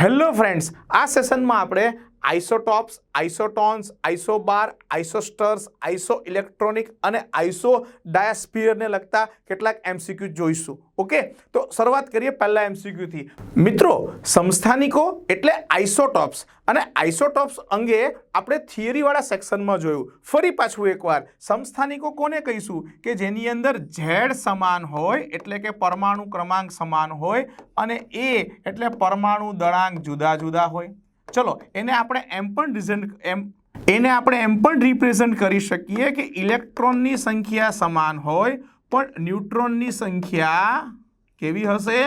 Hello friends આ સેશનમાં આપણે isotopes, isotones, isobar, isosters isoelectronic અને આઇસો ડાયાસ્પિયરને લગતા કેટલાક એમસીક્યુ જોઈશું. ઓકે? તો શરૂઆત કરીએ પહેલાં એમસીક્યુથી. મિત્રો, સંસ્થાનિકો એટલે આઇસોટોપ્સ. અને આઇસોટોપ્સ અંગે આપણે થિયરીવાળા સેક્શનમાં જોયું. ફરી પાછું એકવાર. સંસ્થાનિકો કોને કહીશું? કે જેની અંદર ઝેડ સમાન હોય, એટલે કે પરમાણુ ક્રમાંક સમાન હોય, અને એ એટલે પરમાણુ દળાંક જુદા જુદા હોય. ચલો, એને આપણે એમ પણ રિઝન્ટ એમ, એને આપણે એમ પણ રિપ્રેઝન્ટ કરી શકીએ કે ઇલેક્ટ્રોનની સંખ્યા સમાન હોય, પણ ન્યુટ્રોનની સંખ્યા કેવી હશે?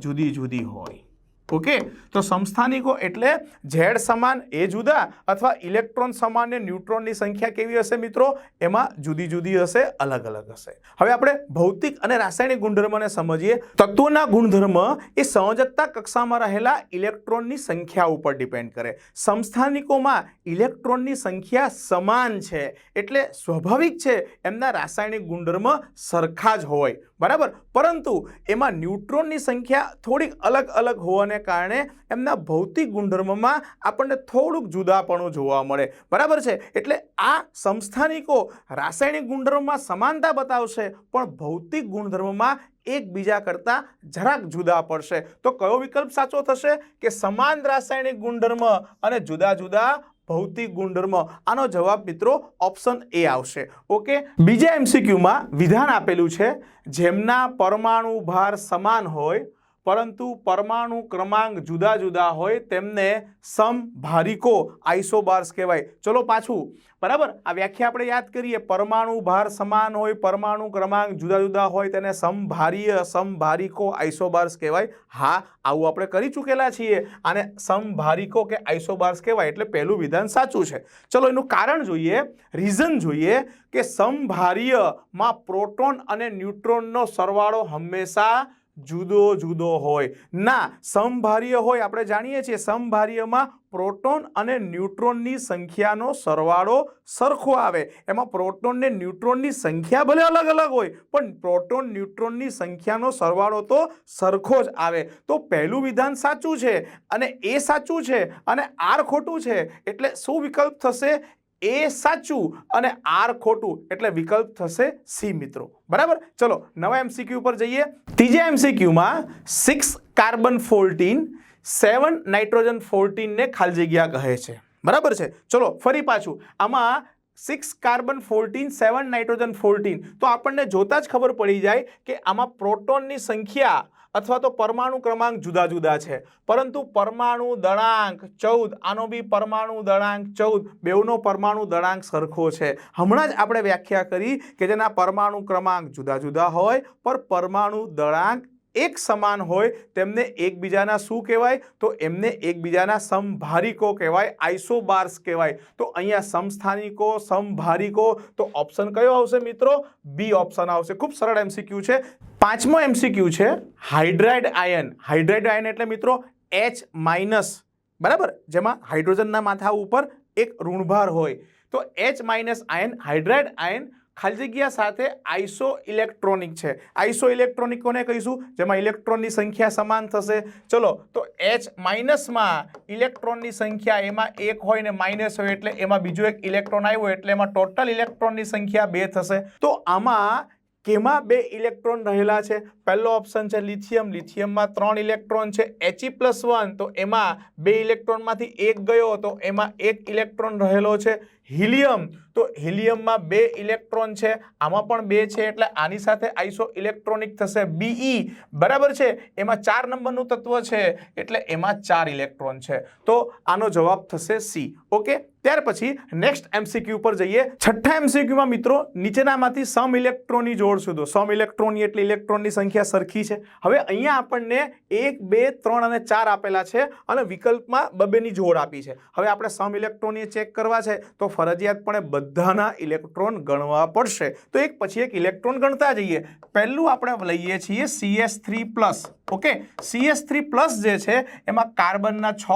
જુદી જુદી હોય. ઓકે? તો સમસ્થાનિકો એટલે ઝેડ સમાન એ જુદા અથવા ઇલેક્ટ્રોન સમાન ને ન્યુટ્રોનની સંખ્યા કેવી હશે મિત્રો? એમાં જુદી જુદી હશે, અલગ અલગ હશે. હવે આપણે ભૌતિક અને રાસાયણિક ગુણધર્મને સમજીએ. તત્વોના ગુણધર્મ એ સંયોજકતા કક્ષામાં રહેલા ઇલેક્ટ્રોનની સંખ્યા ઉપર ડિપેન્ડ કરે. સંસ્થાનિકોમાં ઇલેક્ટ્રોનની સંખ્યા સમાન છે, એટલે સ્વાભાવિક છે એમના રાસાયણિક ગુણધર્મ સરખા જ હોય. બરાબર? પરંતુ એમાં ન્યુટ્રોનની સંખ્યા થોડીક અલગ અલગ હોવાને કારણે એમના ભૌતિક ગુણધર્મમાં આપણને થોડુંક જુદાપણું જોવા મળે. બરાબર છે? એટલે આ સંસ્થાનિકો રાસાયણિક ગુણધર્મમાં સમાનતા બતાવશે, પણ ભૌતિક ગુણધર્મમાં એકબીજા કરતાં જરાક જુદા પડશે. તો કયો વિકલ્પ સાચો થશે? કે સમાન રાસાયણિક ગુણધર્મ અને જુદા જુદા ભૌતિક ગુણધર્મ? આનો જવાબ મિત્રો ઓપ્શન એ આવશે. ઓકે? બીજા એમસીક્યુમાં વિધાન આપેલું છે, જેમના પરમાણુ ભાર સમાન હોય પરંતુ પરમાણુ ક્રમાંક જુદા જુદા હોય તેમને સમભારિકો આઈસોબાર્સ કહેવાય. ચલો પાછું. બરાબર? આ વ્યાખ્યા આપણે યાદ કરીએ. પરમાણુ ભાર સમાન હોય, પરમાણુ ક્રમાંક જુદા જુદા હોય તેને સમભારીય, સમભારિકો આઈસોબાર્સ કહેવાય. હા, આવું આપણે કરી ચૂકેલા છીએ. આને સમભારિકો કે આઈસોબાર્સ કહેવાય એટલે પહેલું વિધાન સાચું છે. ચલો એનું કારણ જોઈએ રીઝન જોઈએ કે સમભારીયમાં પ્રોટોન અને ન્યુટ્રોનનો સરવાળો હંમેશા જુદો જુદો હોય. ના, સમભાર્ય હોય, આપણે જાણીએ છીએ, સમભાર્યમાં પ્રોટોન અને ન્યુટ્રોનની સંખ્યાનો સરવાળો સરખો આવે. એમાં પ્રોટોન ને ન્યુટ્રોનની સંખ્યા ભલે અલગ અલગ હોય, પણ પ્રોટોન ન્યુટ્રોનની સંખ્યાનો સરવાળો તો સરખો જ આવે. તો પહેલું વિધાન સાચું છે અને એ સાચું છે અને આર ખોટું છે. એટલે શું વિકલ્પ થશે? એ સાચું અને આર ખોટું એટલે વિકલ્પ થશે સી, મિત્રો. બરાબર? ચલો, નવા એમસીક્યુ પર જઈએ. ત્રીજા એમસીક્યુમાં six carbon fourteen seven nitrogen ફોર્ટીનને ખાલી જગ્યા કહે છે. બરાબર છે? ચલો, ફરી પાછું. આમાં six carbon fourteen seven nitrogen fourteen તો આપણને જોતા જ ખબર પડી જાય કે આમાં પ્રોટોનની સંખ્યા અથવા તો પરમાણુ ક્રમાંક જુદા જુદા છે. પરંતુ પરમાણુ દળાંક ચૌદ, આનો બી પરમાણુ દળાંક ચૌદ, બેઉનો પરમાણુ દળાંક સરખો છે. હમણાં જ આપણે વ્યાખ્યા કરી કે જેના પરમાણુ ક્રમાંક જુદા જુદા હોય, પણ પરમાણુ દળાંક એક સમાન હોય, તેમને એકબીજાના શું કહેવાય? તો એમને એકબીજાના સમભારિકો કહેવાય આઈસોબાર્સ કહેવાય. તો અહીંયા સમસ્થાનિકો સમભારિકો તો ઓપ્શન કયો આવશે મિત્રો? બી ઓપ્શન આવશે. ખૂબ સરળ એમસીક્યુ છે. પાંચમો એમસીક્યુ છે, હાઇડ્રાઇડ આયન. હાઇડ્રાઇડ આયન એટલે મિત્રો એચ માઇનસ બરાબર? જેમાં હાઇડ્રોજનના માથા ઉપર એક ઋણભાર હોય. તો H minus ion, hydride ion ખાલી જગ્યા સાથે આઈસો ઇલેક્ટ્રોનિક છે. આઈસો ઇલેક્ટ્રોનિક કોને કહીશું? જેમાં ઇલેક્ટ્રોનની સંખ્યા સમાન થશે. ચલો, તો એચ માઇનસમાં ઇલેક્ટ્રોનની સંખ્યા એમાં એક હોય ને માઇનસ હોય એટલે એમાં બીજો એક ઇલેક્ટ્રોન આવ્યો એટલે એમાં ટોટલ ઇલેક્ટ્રોનની સંખ્યા બે થશે. તો આમાં કેમાં બે ઇલેક્ટ્રોન રહેલા છે? પહેલો ઓપ્શન છે લિથિયમ. લિથિયમમાં ત્રણ ઇલેક્ટ્રોન છે. એચઈ પ્લસ વન તો એમાં બે ઇલેક્ટ્રોનમાંથી એક ગયો, તો એમાં એક ઇલેક્ટ્રોન રહેલો છે. હિલિયમ તો હિલિયમમાં બે ઇલેક્ટ્રોન છે, આમાં પણ બે છે, એટલે આની સાથે આઈસો ઇલેક્ટ્રોનિક થશે બીઈ. બરાબર છે? એમાં ચાર નંબરનું તત્વ છે, એટલે એમાં ચાર ઇલેક્ટ્રોન છે. તો આનો જવાબ થશે સી. ઓકે? ત્યાર પછી નેક્સ્ટ એમસીક્યુ પર જઈએ. છઠ્ઠા એમસીક્યુમાં મિત્રો, નીચેનામાંથી સમ ઇલેક્ટ્રોનની જોડ શોધો. સમ ઇલેક્ટ્રોનની એટલે ઇલેક્ટ્રોનની સંખ્યા સરખી છે. હવે અહીંયા આપણને એક, બે, ત્રણ અને ચાર આપેલા છે અને વિકલ્પમાં બબેની જોડ આપી છે. હવે આપણે સમ ઇલેક્ટ્રોનની ચેક કરવા છે, તો ફરજિયાતપણે બધાના ઇલેક્ટ્રોન ગણવા પડશે. તો એક પછી એક ઇલેક્ટ્રોન ગણતા જઈએ. પહેલું આપણે લઈએ છીએ CS three plus okay CS three plus જે છે, એમાં કાર્બનના છ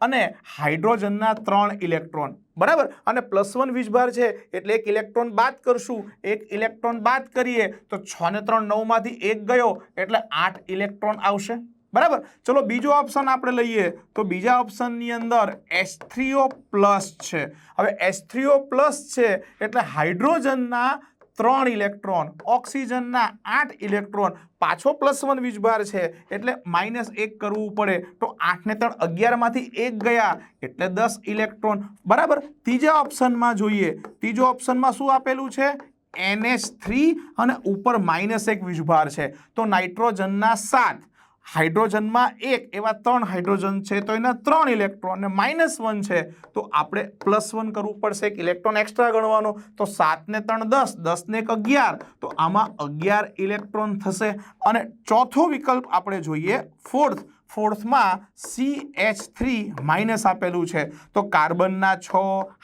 અને હાઇડ્રોજનના ત્રણ ઇલેક્ટ્રોન, બરાબર? અને પ્લસ વન વીજભાર છે, એટલે એક ઇલેક્ટ્રોન બાદ કરશું. એક ઇલેક્ટ્રોન બાદ કરીએ, તો છ ને ત્રણ નવમાંથી એક ગયો, એટલે આઠ ઇલેક્ટ્રોન આવશે. બરાબર? ચલો બીજો ઓપ્શન આપણે લઈએ તો બીજા ઓપ્શનની અંદર એસ થ્રીઓ પ્લસ છે. હવે એસ થ્રીઓ પ્લસ છે એટલે હાઇડ્રોજનના ત્રણ ઇલેક્ટ્રોન, ઓક્સિજનના આઠ ઇલેક્ટ્રોન, પાછો પ્લસ વન વીજભાર છે એટલે માઇનસ એક કરવું પડે. તો આઠને ત્રણ અગિયારમાંથી એક ગયા એટલે દસ ઇલેક્ટ્રોન. બરાબર? ત્રીજા ઓપ્શનમાં જોઈએ. ત્રીજો ઓપ્શનમાં શું આપેલું છે? એનએસ થ્રી અને ઉપર માઇનસ એક વીજભાર છે. તો નાઇટ્રોજનના સાત. હાઇડ્રોજનમાં એક, એવા ત્રણ હાઇડ્રોજન છે, તો એના ત્રણ ઇલેક્ટ્રોન અને માઇનસ વન છે, તો આપણે પ્લસ વન કરવું પડશે એક ઇલેક્ટ્રોન એક્સ્ટ્રા ગણવાનો? તો સાતને ત્રણ દસ દસને એક અગિયાર. તો આમાં અગિયાર ઇલેક્ટ્રોન થશે. અને ચોથો વિકલ્પ આપણે જોઈએ ફોર્થ. ફોર્થમાં સી એચ થ્રી માઇનસ આપેલું છે. તો કાર્બનના છ,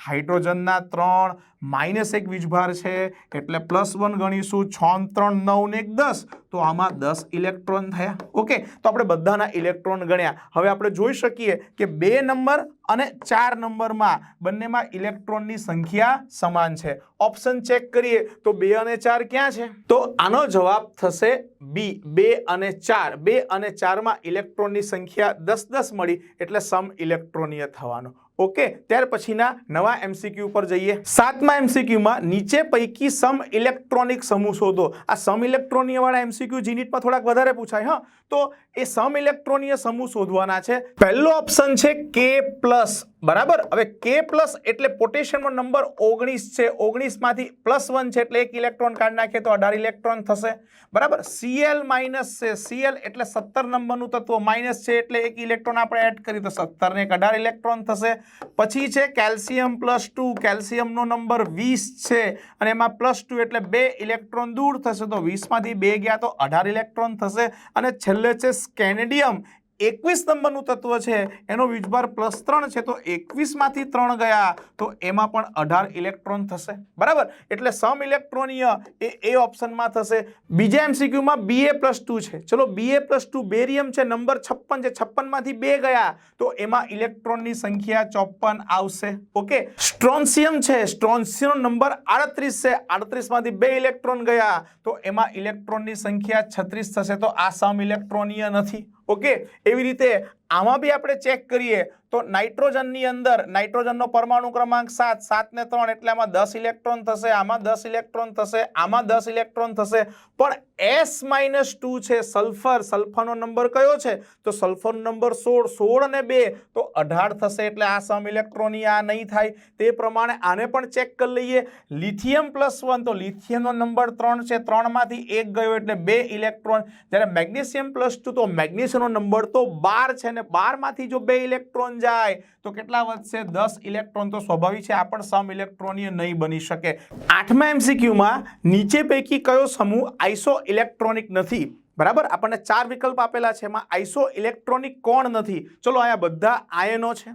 હાઇડ્રોજનના ત્રણ માઇનસ એક વીજભાર છે, એટલે પ્લસ વન ગણીશું છ ત્રણ નવ ને એક દસ. તો આમાં દસ ઇલેક્ટ્રોન થયા. ઓકે, તો આપણે બધાના ઇલેક્ટ્રોન ગણ્યા. હવે આપણે જોઈ શકીએ કે બે નંબર અને ચાર નંબરમાં બંનેમાં ઇલેક્ટ્રોનની સંખ્યા સમાન છે. ઓપ્શન ચેક કરીએ તો બે અને ચાર ક્યાં છે? તો આનો જવાબ થશે બી. બે અને ચાર. બે અને ચારમાં ઇલેક્ટ્રોનની સંખ્યા દસ દસ મળી, એટલે સમ ઇલેક્ટ્રોનીય થવાનો. ઓકે, ત્યાર પછીના નવા એમસીક્યુ પર જઈએ. સાતમા એમસીક્યુમાં નીચે પૈકી સમ ઇલેક્ટ્રોનિક સમૂહ શોધો. આ સમ ઇલેક્ટ્રોનીય વાળા એમસીક્યુ જીનીટમાં થોડાક વધારે પૂછાય, હા? તો એ સમ ઇલેક્ટ્રોનીય સમૂહ શોધવાના છે. પહેલો ઓપ્શન છે કે પ્લસ બરાબર? હવે કે પ્લસ એટલે પોટેશિયમનો નંબર ઓગણીસ છે. ઓગણીસમાંથી પ્લસ વન છે એટલે એક ઇલેક્ટ્રોન કાઢી નાખીએ તો અઢાર ઇલેક્ટ્રોન થશે. બરાબર? સીએલ માઇનસ છે. સીએલ એટલે સત્તર નંબરનું તત્વ માઇનસ છે એટલે એક ઇલેક્ટ્રોન આપણે એડ કરી તો સત્તર ને એક અઢાર ઇલેક્ટ્રોન થશે. પછી છે કેલ્શિયમ પ્લસ ટુ કેલ્શિયમનો નંબર વીસ છે. અને એમાં પ્લસ ટુ એટલે બે ઇલેક્ટ્રોન દૂર થશે તો વીસમાંથી બે ગયા તો અઢાર ઇલેક્ટ્રોન થશે. અને છેલ્લે છે સ્કેનેડિયમ એકવીસ નંબરનું તત્વ છે, એનો વીજભાર પ્લસ ત્રણ છે, તો એકવીસમાંથી ત્રણ ગયા, તો એમાં પણ અઢાર ઇલેક્ટ્રોન થશે. બરાબર? એટલે સમ ઇલેક્ટ્રોનીય એ એ ઓપ્શનમાં થશે. બીજા એમસીક્યુમાં એ પ્લસ ટુ છે. ચલો એ પ્લસ ટુ બેરિયમ છે, નંબર છપ્પન છે, છપ્પનમાંથી બે ગયા, તો એમાં ઇલેક્ટ્રોનની સંખ્યા ચોપન આવશે. ઓકે? સ્ટ્રોન્સિયમ છે સ્ટ્રોન્સિયમ નંબર આડત્રીસ છે, આડત્રીસમાંથી બે ઇલેક્ટ્રોન ગયા, તો એમાં ઇલેક્ટ્રોનની સંખ્યા છત્રીસ થશે. તો આ સમ ઇલેક્ટ્રોનીય નથી. ઓકે એવી રીતે આમાં બી આપણે ચેક કરીએ તો નાઇટ્રોજનની અંદર, નાઇટ્રોજનનો પરમાણુ ક્રમાંક સાત સાત ને ત્રણ એટલે આમાં દસ ઇલેક્ટ્રોન થશે, આમાં દસ ઇલેક્ટ્રોન થશે, આમાં દસ ઇલેક્ટ્રોન થશે. પણ એસ માઇનસ ટુ છે સલ્ફર, સલ્ફરનો નંબર કયો છે? તો સલ્ફરનો નંબર સોળ સોળ અને બે. તો અઢાર થશે એટલે આ સમ ઇલેક્ટ્રોની આ નહીં થાય. તે પ્રમાણે આને પણ ચેક કરી લઈએ. લિથિયમ પ્લસ વન, તો લિથિયમનો નંબર ત્રણ છે. ત્રણમાંથી એક ગયો એટલે બે ઇલેક્ટ્રોન. જ્યારે મેગ્નેશિયમ પ્લસ ટુ, તો મેગ્નેશિયમનો નંબર તો બાર છે ને બારમાંથી જો બે ઇલેક્ટ્રોન જાય, તો કેટલા વધશે? દસ ઇલેક્ટ્રોન તો સ્વાભાવિક છે, આ પણ સમ ઇલેક્ટ્રોનીય નહીં બની શકે. આઠમા એમસીક્યુમાં નીચે પૈકી કયો સમૂહ આઈસો ઇલેક્ટ્રોનિક નથી? બરાબર? આપણને ચાર વિકલ્પ આપેલા છે, એમાં આઈસો ઇલેક્ટ્રોનિક કોણ નથી? ચલો અહીંયા બધા આયનો છે.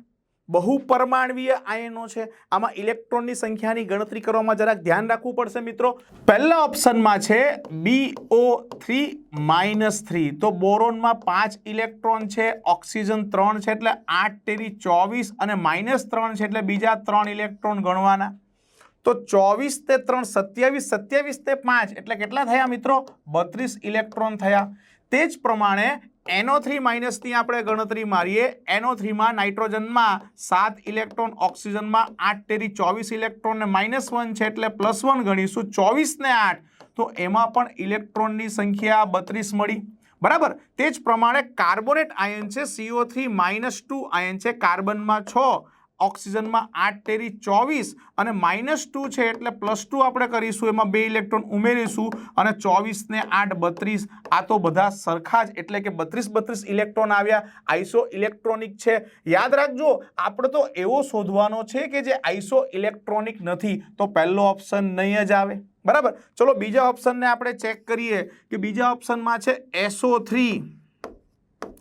બહુપરમાણવીય આયનો છે. આમાં ઇલેક્ટ્રોનની સંખ્યાની ગણતરી કરવામાં જરાક ધ્યાન રાખવું પડશે મિત્રો. પહેલા ઓપ્શનમાં છે BO3 થ્રી માઇનસ થ્રી તો બોરોનમાં પાંચ ઇલેક્ટ્રોન છે, ઓક્સિજન ત્રણ છે એટલે આઠ તેરી ચોવીસ અને માઇનસ ત્રણ છે એટલે બીજા ત્રણ ઇલેક્ટ્રોન ગણવાના. તો ચોવીસ તે ત્રણ, સત્યાવીસ સત્યાવીસ તે પાંચ. એટલે કેટલા થયા મિત્રો? બત્રીસ ઇલેક્ટ્રોન થયા. તે જ પ્રમાણે એનો થ્રી માઇનસની આપણે ગણતરી મારીએ. એનો થ્રીમાં નાઇટ્રોજનમાં સાત ઇલેક્ટ્રોન, ઓક્સિજનમાં આઠ. તેરી ચોવીસ ઇલેક્ટ્રોન ને માઇનસ વન છે એટલે પ્લસ વન ગણીશું. ચોવીસ ને આઠ. તો એમાં પણ ઇલેક્ટ્રોનની સંખ્યા બત્રીસ મળી. બરાબર? તે જ પ્રમાણે કાર્બોનેટ આયન છે CO three minus two ion છે, કાર્બનમાં છ. ઓક્સિજનમાં આઠ તેરી ચોવીસ અને માઇનસ ટુ છે એટલે પ્લસ ટુ આપણે કરીશું. એમાં બે ઇલેક્ટ્રોન ઉમેરીશું અને ચોવીસને આઠ બત્રીસ. આ તો બધા સરખા જ, એટલે કે બત્રીસ બત્રીસ ઇલેક્ટ્રોન આવ્યા. આઈસો ઇલેક્ટ્રોનિક છે. યાદ રાખજો, આપણે તો એવો શોધવાનો છે કે જે આઈસો ઇલેક્ટ્રોનિક નથી. તો પહેલો ઓપ્શન નહીં જ આવે. બરાબર? ચલો બીજા ઓપ્શનને આપણે ચેક કરીએ કે બીજા ઓપ્શનમાં છે એસો થ્રી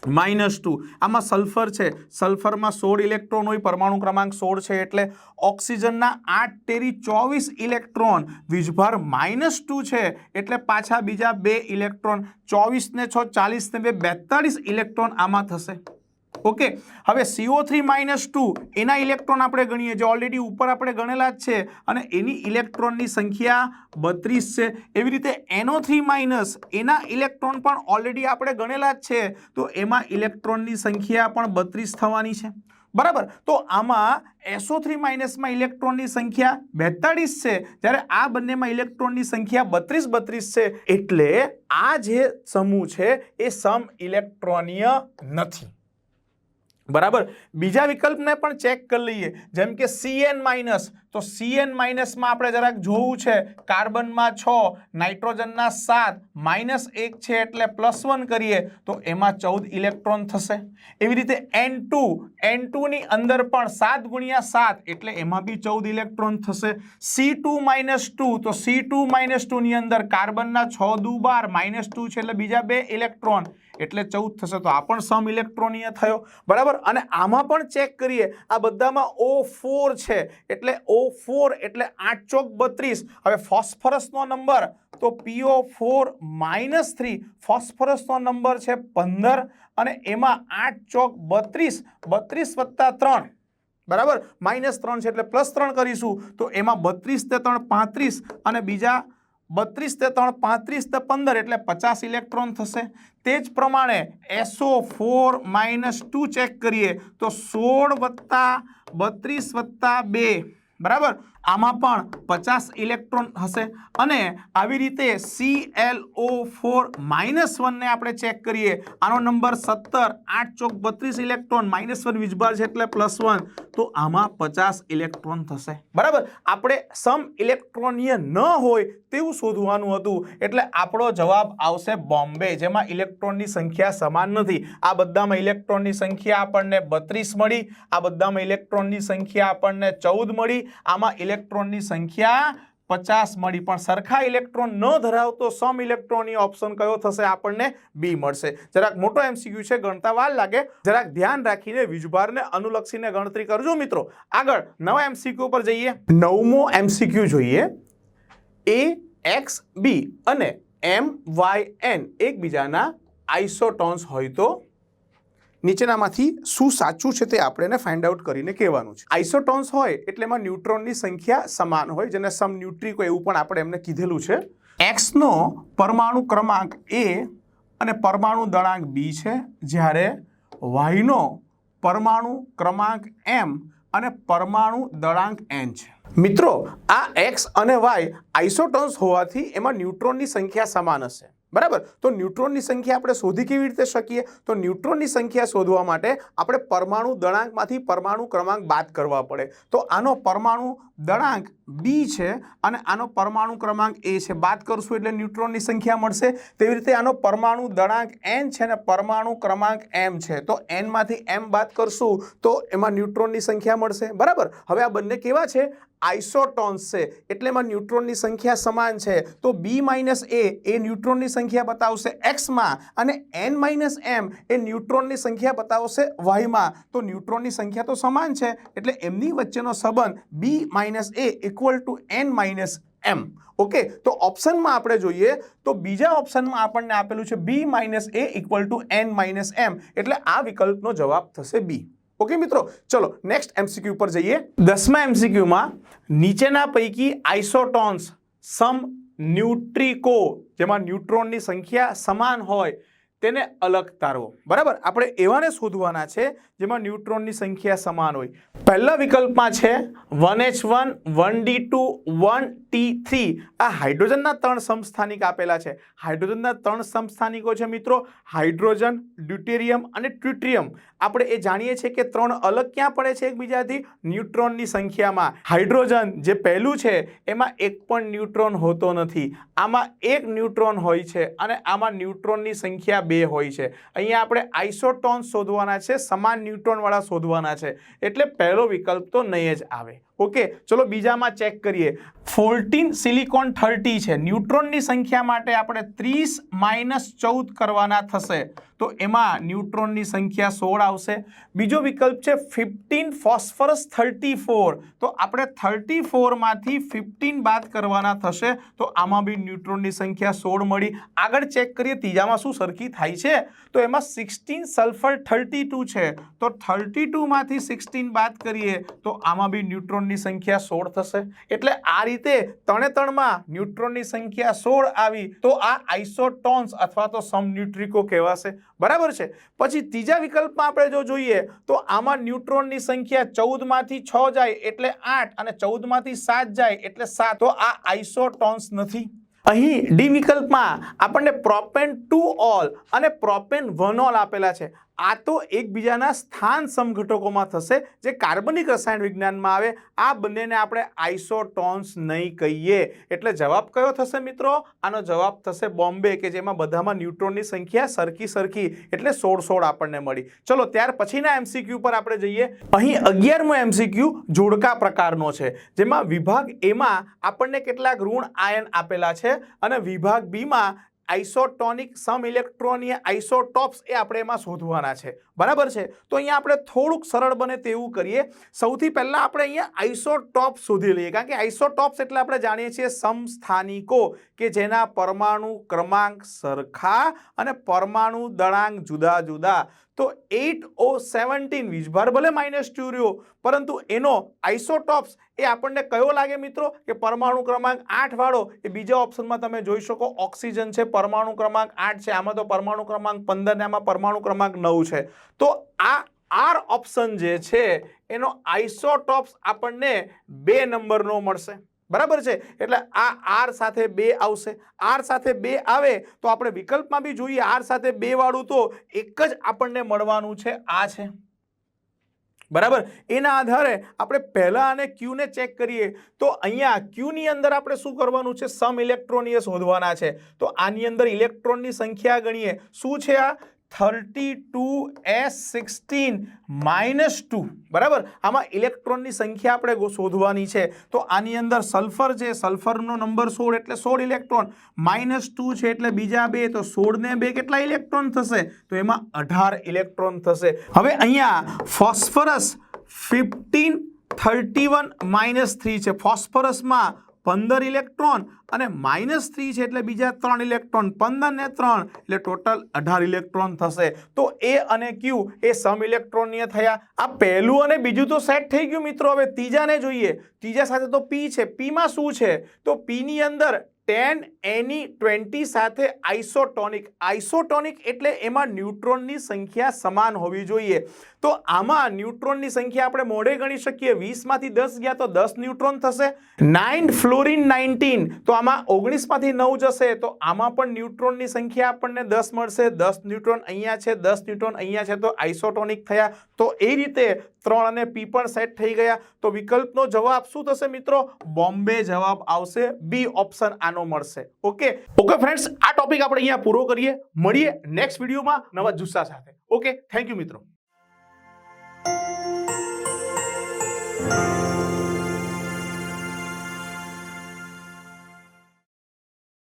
માઇનસ ટુ. આમાં સલ્ફર છે. સલ્ફરમાં સોળ ઇલેક્ટ્રોન હોય, પરમાણુ ક્રમાંક સોળ છે એટલે ઓક્સિજનના આઠ તેરી ચોવીસ ઇલેક્ટ્રોન વીજભાર માઇનસ ટુ છે એટલે પાછા બીજા બે ઇલેક્ટ્રોન ચોવીસ ને છ ચાલીસ ને બે, બેતાળીસ ઇલેક્ટ્રોન આમાં થશે. ઓકે, હવે સીઓ થ્રી માઇનસ ટુ એના ઇલેક્ટ્રોન આપણે ગણીએ જે ઓલરેડી ઉપર આપણે ગણેલા જ છે અને એની ઇલેક્ટ્રોનની સંખ્યા બત્રીસ છે. એવી રીતે એનો થ્રી માઇનસ એના ઇલેક્ટ્રોન પણ ઓલરેડી આપણે ગણેલા જ છે. તો એમાં ઇલેક્ટ્રોનની સંખ્યા પણ બત્રીસ થવાની છે. બરાબર? તો આમાં એસો થ્રી માઇનસમાં ઇલેક્ટ્રોનની સંખ્યા બેતાળીસ છે. જ્યારે આ બંનેમાં ઇલેક્ટ્રોનની સંખ્યા બત્રીસ બત્રીસ છે. એટલે આ જે સમૂહ છે, એ સમ ઇલેક્ટ્રોનીય નથી. બરાબર? બીજા વિકલ્પને પણ ચેક કરી લઈએ. જેમ કે સીએન માઇનસ તો સીએન માઇનસમાં આપણે જરાક જોવું છે. કાર્બનમાં છ નાઇટ્રોજનના સાત માઇનસ એક છે એટલે પ્લસ વન કરીએ, તો એમાં ચૌદ ઇલેક્ટ્રોન થશે. એવી રીતે એન ટુ એન ટુની અંદર પણ સાત ગુણ્યા સાત એટલે એમાં બી ચૌદ ઇલેક્ટ્રોન થશે. સી ટુ માઇનસ ટુ તો સી ટુ માઇનસ ટુની અંદર કાર્બનના છ દુ બાર માઇનસ ટુ છે એટલે બીજા બે ઇલેક્ટ્રોન એટલે ચૌદ થશે. તો આ પણ સમ ઇલેક્ટ્રોનીય થયો. બરાબર? અને આમાં પણ ચેક કરીએ. આ બધામાં ઓ ફોર છે. એટલે ઓ ફોર એટલે આઠ ચોક બત્રીસ. હવે ફોસ્ફરસનો નંબર તો પીઓ ફોર માઇનસ થ્રી ફોસ્ફરસનો નંબર છે પંદર અને એમાં આઠ ચોક બત્રીસ. બત્રીસ વત્તા ત્રણ. બરાબર? માઇનસ ત્રણ છે એટલે પ્લસ ત્રણ કરીશું. તો એમાં બત્રીસ તે ત્રણ પાંત્રીસ અને બીજા બત્રીસ તે ત્રણ પાંત્રીસ તે પંદર. એટલે પચાસ ઇલેક્ટ્રોન થશે. તે જ પ્રમાણે S O four minus two check કરીએ તો સોળ વત્તા બત્રીસ વત્તા બે. બરાબર? આમાં પણ પચાસ ઇલેક્ટ્રોન હશે અને આવી રીતે C L O four minus વનને આપણે ચેક કરીએ. આનો નંબર સત્તર, આઠ ચોક બત્રીસ ઇલેક્ટ્રોન માઇનસ વન વીજભાર છે એટલે પ્લસ વન તો આમાં પચાસ ઇલેક્ટ્રોન થશે. બરાબર? આપણે સમ ઇલેક્ટ્રોનીય ન હોય તેવું શોધવાનું હતું. એટલે આપણો જવાબ આવશે બોમ્બે, જેમાં ઇલેક્ટ્રોનની સંખ્યા સમાન નથી. આ બધામાં ઇલેક્ટ્રોનની સંખ્યા આપણને બત્રીસ મળી, આ બધામાં ઇલેક્ટ્રોનની સંખ્યા આપણને ચૌદ મળી આમાં ઇલેક્ટ્રોનની સંખ્યા પચાસ મળી. પણ સરખા ઇલેક્ટ્રોન ન ધરાવતો સમ ઇલેક્ટ્રોનની ઓપ્શન કયો થશે? આપણને બી મળશે. જરાક મોટો એમસીક્યુ છે ગણતા વાર લાગે. જરાક ધ્યાન રાખીને વીજભારને અનુલક્ષીને ગણતરી કરજો મિત્રો. આગળ નવા એમસીક્યુ પર જઈએ. નવમો એમસીક્યુ જોઈએ. એ એક્સ બી અને એમ વાય એન એકબીજાના આઇસોટોન્સ હોય તો નીચેનામાંથી શું સાચું છે તે આપણે એને ફાઇન્ડ આઉટ કરીને કહેવાનું છે. આઇસોટોન્સ હોય એટલે એમાં ન્યુટ્રોનની સંખ્યા સમાન હોય જેને સમ ન્યુટ્રિકો એવું પણ આપણે એમને કીધેલું છે. એક્સનો પરમાણુ ક્રમાંક એ અને પરમાણુ દળાંક બી છે. જ્યારે વાયનો પરમાણુ ક્રમાંક એમ અને પરમાણુ દળાંક એન છે. મિત્રો, આ એક્સ અને વાય આઇસોટોન્સ હોવાથી એમાં ન્યુટ્રોનની સંખ્યા સમાન હશે. બરાબર? તો ન્યુટ્રોનની સંખ્યા આપણે શોધી કેવી રીતે શકીએ? તો ન્યુટ્રોનની સંખ્યા શોધવા માટે આપણે પરમાણુ દળાંકમાંથી પરમાણુ ક્રમાંક બાદ કરવા પડે. તો આનો પરમાણુ દળાંક બી છે અને આનો પરમાણુ ક્રમાંક એ છે. બાદ કરશું એટલે ન્યુટ્રોનની સંખ્યા મળશે. તેવી રીતે આનો પરમાણુ દળાંક એન છે અને પરમાણુ ક્રમાંક એમ છે. તો એનમાંથી એમ બાદ કરશું તો એમાં ન્યુટ્રોનની સંખ્યા મળશે. બરાબર? હવે આ બંને કેવા છે? આઇસોટોન્સ છે એટલે એમાં ન્યુટ્રોનની સંખ્યા સમાન છે. તો બી માઇનસ એ એ ન્યુટ્રોનની સંખ્યા બતાવશે એક્સમાં અને એન માઇનસ એમ એ ન્યુટ્રોનની સંખ્યા બતાવશે વાયમાં તો ન્યુટ્રોનની સંખ્યા તો સમાન છે, એટલે એમની વચ્ચેનો સંબંધ B minus A equal to N minus M okay તો ઓપ્શનમાં આપણે જોઈએ, તો બીજા ઓપ્શનમાં આપણને આપેલું છે B minus A equal to N minus M એટલે આ વિકલ્પનો જવાબ થશે બી ઓકે મિત્રો, ચલો નેક્સ્ટ એમસીક્યુ પર જઈએ. દસમા એમસીક્યુમાં નીચેના પૈકી આઇસોટોન્સ સમ ન્યુટ્રિકો જેમાં ન્યુટ્રોનની સંખ્યા સમાન હોય તેને અલગ તારવો. બરાબર? આપણે એવાને શોધવાના છે જેમાં ન્યુટ્રોનની સંખ્યા સમાન હોય. પહેલા વિકલ્પમાં છે one H one one D two, one T three. આ હાઇડ્રોજનના ત્રણ સમસ્થાનિક આપેલા છે. હાઇડ્રોજનના ત્રણ સમસ્થાનિકો છે મિત્રો. હાઇડ્રોજન, ડ્યુટેરિયમ અને ટ્યુટ્રિયમ. આપણે એ જાણીએ છીએ કે ત્રણ અલગ ક્યાં પડે છે એકબીજાથી? ન્યુટ્રોનની સંખ્યામાં. હાઇડ્રોજન જે પહેલું છે, એમાં એક પણ ન્યુટ્રોન હોતો નથી. આમાં એક ન્યુટ્રોન હોય છે અને આમાં ન્યુટ્રોનની સંખ્યા બે હોય છે. અહીંયા આપણે આઇસોટોન શોધવાના છે, સમાન ન્યુટ્રોનવાળા શોધવાના છે. એટલે પહેલો વિકલ્પ તો નહીં જ આવે. ઓકે ચલો બીજામાં ચેક કરીએ. ફોર્ટીન સિલિકોન થર્ટી છે. ન્યુટ્રોનની સંખ્યા માટે આપણે ત્રીસ માઇનસ ચૌદ કરવાના થશે. તો એમાં ન્યુટ્રોનની સંખ્યા સોળ આવશે. બીજો વિકલ્પ છે ફિફ્ટીન ફોસ્ફરસ થર્ટી ફોર. તો આપણે થર્ટી ફોરમાંથી ફિફ્ટીન બાદ કરવાના થશે. તો આમાં બી ન્યુટ્રોનની સંખ્યા સોળ મળી. આગળ ચેક કરીએ, ત્રીજામાં શું સરખી થાય છે? તો એમાં સિક્સટીન સલ્ફર થર્ટી છે. તો થર્ટી ટુમાંથી સિક્સટીન બાદ કરીએ, તો આમાં બી ન્યુટ્રોનની સંખ્યા સોળ થશે. એટલે આ રીતે ત્રણે ત્રણમાં ન્યુટ્રોનની સંખ્યા સોળ આવી, તો આ આઇસોટોન્સ અથવા તો સમન્યુટ્રિકો કહેવાશે. બરાબર છે? પછી ત્રીજા વિકલ્પમાં આપણે જો જોઈએ, તો આમાં ન્યુટ્રોનની સંખ્યા ચૌદમાંથી છ જાય એટલે આઠ અને ચૌદમાંથી સાત જાય એટલે સાત. તો આ આઇસોટોન્સ નથી. અહીં ડી વિકલ્પમાં આપણને પ્રોપેન ટુ ઓલ અને પ્રોપેન વન ઓલ આપેલા છે. આ તો એકબીજાના સ્થાન સમઘટકોમાં થશે, જે કાર્બનિક રસાયણ વિજ્ઞાનમાં આવે, આ બંનેને આપણે આઇસોટોન્સ નહીં કહીએ. એટલે જવાબ કયો થશે મિત્રો? આનો જવાબ થશે બોમ્બે, કે જેમાં બધામાં ન્યુટ્રોનની સંખ્યા સરખી સરખી, એટલે સોળ સોળ આપણને મળી. ચલો, ત્યાર પછીના એમસીક્યુ પર આપણે જઈએ. અહીં અગિયારમો એમસીક્યુ જોડકા પ્રકારનો છે, જેમાં વિભાગ એમાં આપણને કેટલાક ઋણ આયન આપેલા છે અને વિભાગ બીમાં આઇસોટોનિક સમ ઇલેક્ટ્રોનીય આઇસોટોપ્સ એ આપણે એમાં શોધવાના છે. બરાબર છે? તો અહીંયા આપણે થોડુંક સરળ બને તેવું કરીએ. સૌથી પહેલાં આપણે અહીંયા આઇસોટોપ શોધી લઈએ. કારણ કે આઇસોટોપ્સ એટલે આપણે જાણીએ છીએ સમસ્થાનિકો કે જેના પરમાણુ ક્રમાંક સરખા અને પરમાણુ દળાંક જુદા જુદા. તો એટ ઓ સેવન્ટીન વીજભાર ભલે માઇનસ ટુ રહ્યો, પરંતુ એનો આઇસોટોપ્સ એ આપણને કયો લાગે મિત્રો? કે પરમાણુ ક્રમાંક આઠ વાળો. એ બીજા ઓપ્શનમાં તમે જોઈ શકો ઓક્સિજન છે, પરમાણુ ક્રમાંક આઠ છે, આમાં તો પરમાણુ ક્રમાંક પંદર ને આમાં પરમાણુ ક્રમાંક નવ છે. તો આ આર ઓપ્શન જે છે, એનો આઇસોટોપ્સ આપણને બે નંબરનો મળશે. બરાબર છે? એટલે આ આર સાથે બે આવશે. આર સાથે બે આવે તો આપણે વિકલ્પમાં બી જોઈએ. આર સાથે બે વાળું તો એક જ આપણને મળવાનું છે, આ છે. બરાબર? એના આધારે આપણે પહેલાં અને ક્યુને ચેક કરીએ. તો અહીંયા ક્યુની અંદર આપણે શું કરવાનું છે? સમ ઇલેક્ટ્રોનીય શોધવાના છે. તો આની અંદર ઇલેક્ટ્રોનની સંખ્યા ગણીએ. શું છે આ? Thirty two S sixteen minus two. બરાબર? આમાં ઇલેક્ટ્રોનની સંખ્યા આપણે શોધવાની છે. તો આની અંદર સલ્ફર છે, સલ્ફરનો નંબર સોળ એટલે સોળ ઇલેક્ટ્રોન. માઇનસ ટુ છે એટલે બીજા બે, તો સોળને બે કેટલા ઇલેક્ટ્રોન થશે? તો એમાં અઢાર ઇલેક્ટ્રોન થશે. હવે અહીંયા phosphorus fifteen, thirty one minus three છે. ફોસ્ફરસમાં પંદર ઇલેક્ટ્રોન અને માઇનસ થ્રી છે એટલે બીજા ત્રણ ઇલેક્ટ્રોન. પંદર ને ત્રણ એટલે ટોટલ અઢાર ઇલેક્ટ્રોન થશે. તો એ અને ક્યુ એ સમ ઇલેક્ટ્રોનીય થયા. આ પહેલું અને બીજું તો સેટ થઈ ગયું મિત્રો. હવે ત્રીજાને જોઈએ. ત્રીજા સાથે તો પી છે. પીમાં શું છે? તો પીની અંદર ટેન એની ટ્વેન્ટી સાથે આઇસોટોનિક. આઇસોટોનિક એટલે એમાં ન્યુટ્રોનની સંખ્યા સમાન હોવી જોઈએ. તો આમાં ન્યુટ્રોનની સંખ્યા આપણે મોઢે ગણી શકીએ. વીસમાંથી દસ ગયા તો દસ ન્યુટ્રોન થશે. Nine fluorine nineteen. તો આમાં ઓગણીસમાંથી નવ જશે. તો આમાં પણ ન્યુટ્રોનની સંખ્યા આપણને દસ મળશે. દસ ન્યુટ્રોન અહીંયા છે, દસ ન્યુટ્રોન અહીંયા છે. તો આઇસોટોનિક થયા. તો એ રીતે ત્રણ અને પી પણ સેટ થઈ ગયા. તો વિકલ્પનો જવાબ શું થશે મિત્રો? બોમ્બે જવાબ આવશે. બી ઓપ્શન આનો મજાનો મળશે. ઓકે ઓકે ફ્રેન્ડ્સ આ ટોપિક આપણે અહીંયા પૂરો કરીએ. મળીએ નેક્સ્ટ વિડીયોમાં નવા જુસ્સા સાથે. ઓકે થેન્ક યુ મિત્રો.